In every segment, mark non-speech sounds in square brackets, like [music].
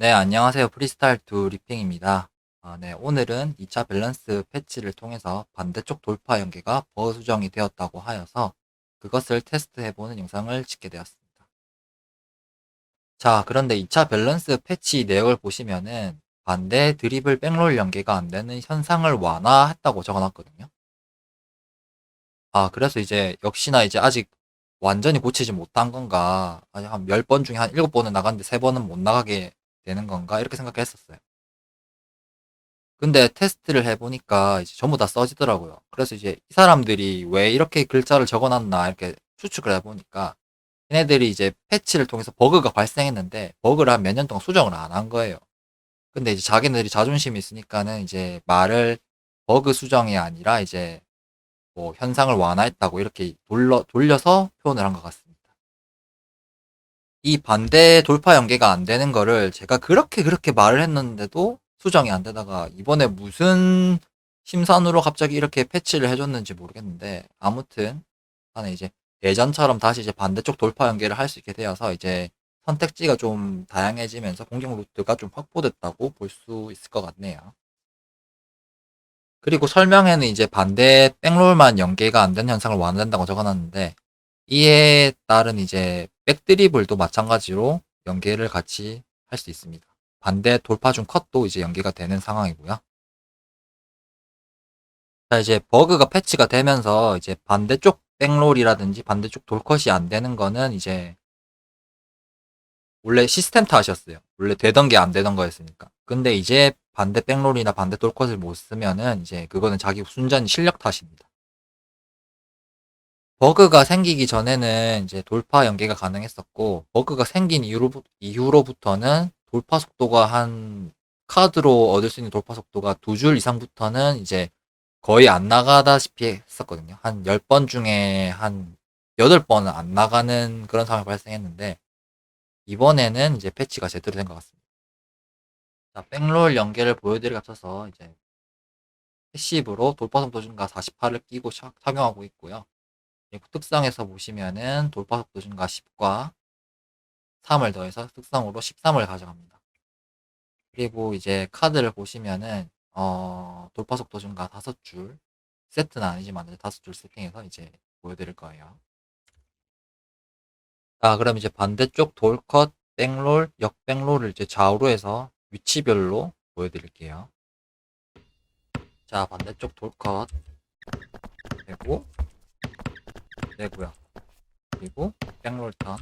네, 안녕하세요. 프리스타일 2 리핑입니다. 아, 네, 오늘은 2차 밸런스 패치를 통해서 반대쪽 돌파 연계가 버그 수정이 되었다고 하여서 그것을 테스트해보는 영상을 찍게 되었습니다. 자, 그런데 2차 밸런스 패치 내역을 보시면은 반대 드리블 백롤 연계가 안 되는 현상을 완화했다고 적어놨거든요. 아, 그래서 이제 역시나 이제 아직 완전히 고치지 못한 건가, 한 10번 중에 한 7번은 나갔는데 3번은 못 나가게 되는 건가 이렇게 생각했었어요. 근데 테스트를 해보니까 이제 전부 다 써지더라고요. 그래서 이제 이 사람들이 왜 이렇게 글자를 적어놨나 이렇게 추측을 해보니까 얘네들이 이제 패치를 통해서 버그가 발생했는데 버그를 한 몇 년 동안 수정을 안 한 거예요. 근데 이제 자기네들이 자존심이 있으니까는 이제 말을 버그 수정이 아니라 이제 뭐 현상을 완화했다고 이렇게 돌려, 돌려서 표현을 한 것 같습니다. 이 반대 돌파 연계가 안 되는 거를 제가 그렇게 그렇게 말을 했는데도 수정이 안 되다가 이번에 무슨 심산으로 갑자기 이렇게 패치를 해줬는지 모르겠는데 아무튼 나는 이제 예전처럼 다시 이제 반대쪽 돌파 연계를 할 수 있게 되어서 이제 선택지가 좀 다양해지면서 공격 루트가 좀 확보됐다고 볼 수 있을 것 같네요. 그리고 설명에는 이제 반대 백롤만 연계가 안 되는 현상을 완화된다고 적어놨는데 이에 따른 이제 백드리블도 마찬가지로 연계를 같이 할 수 있습니다. 반대 돌파 중 컷도 이제 연계가 되는 상황이고요. 자, 이제 버그가 패치가 되면서 이제 반대쪽 백롤이라든지 반대쪽 돌컷이 안 되는 거는 이제 원래 시스템 탓이었어요. 원래 되던 게 안 되던 거였으니까. 근데 이제 반대 백롤이나 반대 돌컷을 못 쓰면은 이제 그거는 자기 순전 실력 탓입니다. 버그가 생기기 전에는 이제 돌파 연계가 가능했었고, 버그가 생긴 이후로, 이후로부터는 돌파 속도가 한, 카드로 얻을 수 있는 돌파 속도가 두 줄 이상부터는 이제 거의 안 나가다시피 했었거든요. 한 10번 중에 한 8번은 안 나가는 그런 상황이 발생했는데, 이번에는 이제 패치가 제대로 된 것 같습니다. 자, 백롤 연계를 보여드리기 앞서서 이제 패시브로 돌파 속도 증가 48을 끼고 차- 착용하고 있고요. 특성에서 보시면은 돌파 속도 증가 10과 3을 더해서 특성으로 13을 가져갑니다. 그리고 이제 카드를 보시면은 어, 돌파 속도 증가 5줄 세트는 아니지만 5줄 세팅해서 이제 보여드릴 거예요. 자, 그럼 이제 반대쪽 돌컷, 백롤, 역백롤을 이제 좌우로 해서 위치별로 보여드릴게요. 자, 반대쪽 돌컷 되고 되고요. 그리고 백롤 턴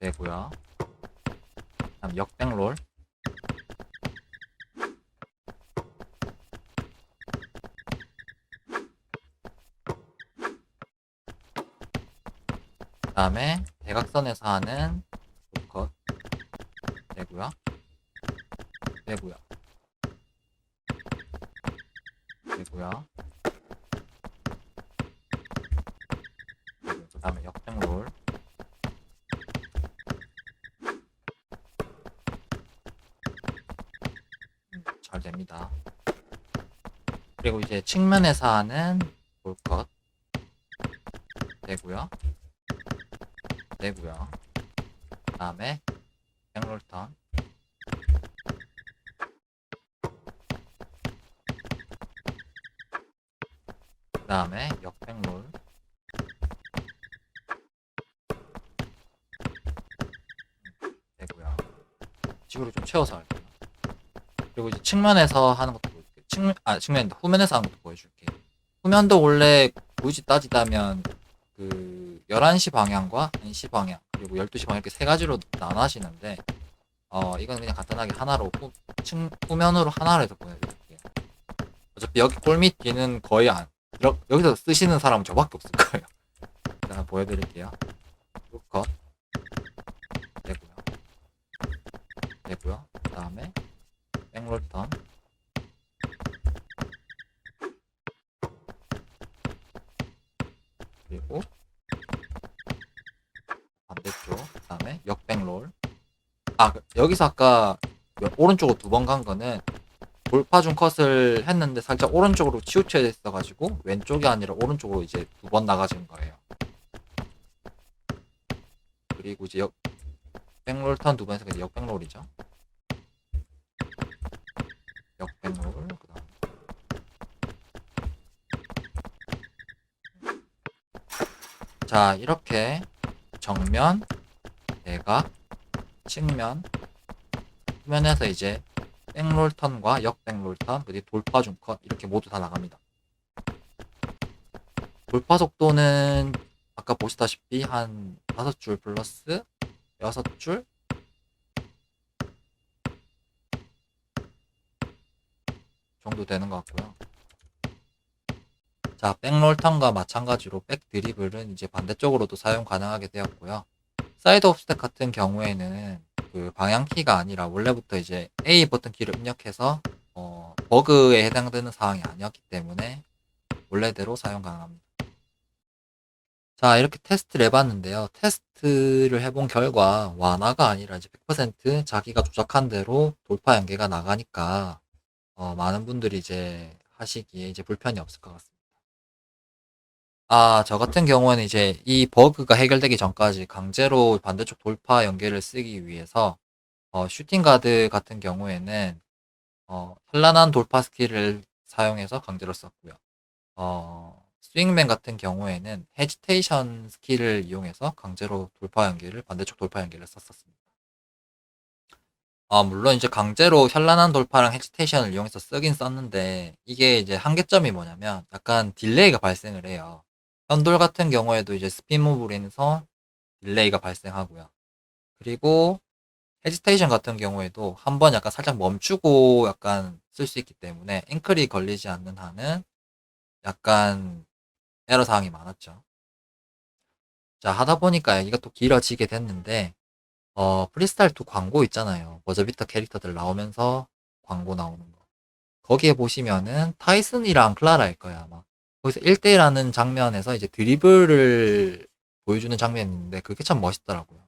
되고요. 다음 역백롤 그 다음에 대각선에서 하는 컷 되고요. 되고요. 되고요. 그 다음에 역행롤 음, 잘 됩니다. 그리고 이제 측면에서 하는 볼컷 되고요. 되고요. 그 다음에 백롤턴 다음에 역백롤 되고요. 집으로 좀 채워서 할게요. 그리고 이제 측면에서 하는 것도 보여줄게요. 측면, 아, 측면, 후면에서 하는 것도 보여줄게요. 후면도 원래 굳이 따지다면 그 11시 방향과 1시 방향 그리고 12시 방향 이렇게 세 가지로 나눠지는데 어 이건 그냥 간단하게 하나로 후, 측, 후면으로 하나로 해서 보내드릴게요 어차피 여기 골밑 뒤는 거의 안 이러, 여기서 쓰시는 사람은 저밖에 없을 거예요. [laughs] 제가 보여드릴게요. 컷 되고요. 되고요. 그 다음에 백롤턴. 그리고 반대쪽 그 다음에 역백롤. 아 그- 여기서 아까 여- 오른쪽으로 두 번 간 거는 돌파 중 컷을 했는데 살짝 오른쪽으로 치우쳐 있어가지고 왼쪽이 아니라 오른쪽으로 이제 두 번 나가진 거예요 그리고 이제 역 백롤 턴 두번 해서 이제 역백롤이죠. 역백롤 그다음 자 이렇게 정면, 대각, 측면, 후면에서 이제 백롤 턴과 역백롤 턴, 그리고 돌파 중컷 이렇게 모두 다 나갑니다. 돌파 속도는 아까 보시다시피 한 5줄 플러스 6줄 정도 되는 것 같고요. 자, 백롤 턴과 마찬가지로 백 드리블은 이제 반대쪽으로도 사용 가능하게 되었고요. 사이드 옵스택 같은 경우에는 그 방향 키가 아니라 원래부터 이제 A 버튼 키를 입력해서 어, 버그에 해당되는 사항이 아니었기 때문에 원래대로 사용 가능합니다. 자, 이렇게 테스트를 해봤는데요. 테스트를 해본 결과 완화가 아니라 이제 100% 자기가 조작한 대로 돌파 연계가 나가니까 어, 많은 분들이 이제 하시기에 이제 불편이 없을 것 같습니다. 아, 저 같은 경우에는 이제 이 버그가 해결되기 전까지 강제로 반대쪽 돌파 연계를 쓰기 위해서 어, 슈팅 가드 같은 경우에는 어, 현란한 돌파 스킬을 사용해서 강제로 썼고요. 어, 스윙맨 같은 경우에는 헤지테이션 스킬을 이용해서 강제로 돌파 연계를 반대쪽 돌파 연계를 썼었습니다. 아, 물론 이제 강제로 현란한 돌파랑 헤지테이션을 이용해서 쓰긴 썼는데 이게 이제 한계점이 뭐냐면 약간 딜레이가 발생을 해요. 현돌 같은 경우에도 이제 스핀 무브로 인해서 딜레이가 발생하고요. 그리고 헤지테이션 같은 경우에도 한 번 약간 살짝 멈추고 약간 쓸 수 있기 때문에 앵클이 걸리지 않는 한은 약간 에러 사항이 많았죠. 자, 하다 보니까 얘기가 또 길어지게 됐는데, 어, 프리스타일 2 광고 있잖아요. 버저비터 캐릭터들 나오면서 광고 나오는 거. 거기에 보시면은 타이슨이랑 클라라일 거야, 아마. 거기서 1대1 하는 장면에서 이제 드리블을 보여주는 장면이 있는데, 그게 참 멋있더라고요.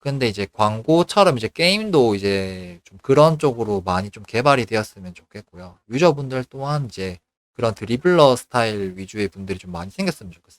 근데 이제 광고처럼 이제 게임도 이제 좀 그런 쪽으로 많이 좀 개발이 되었으면 좋겠고요. 유저분들 또한 이제 그런 드리블러 스타일 위주의 분들이 좀 많이 생겼으면 좋겠습니다.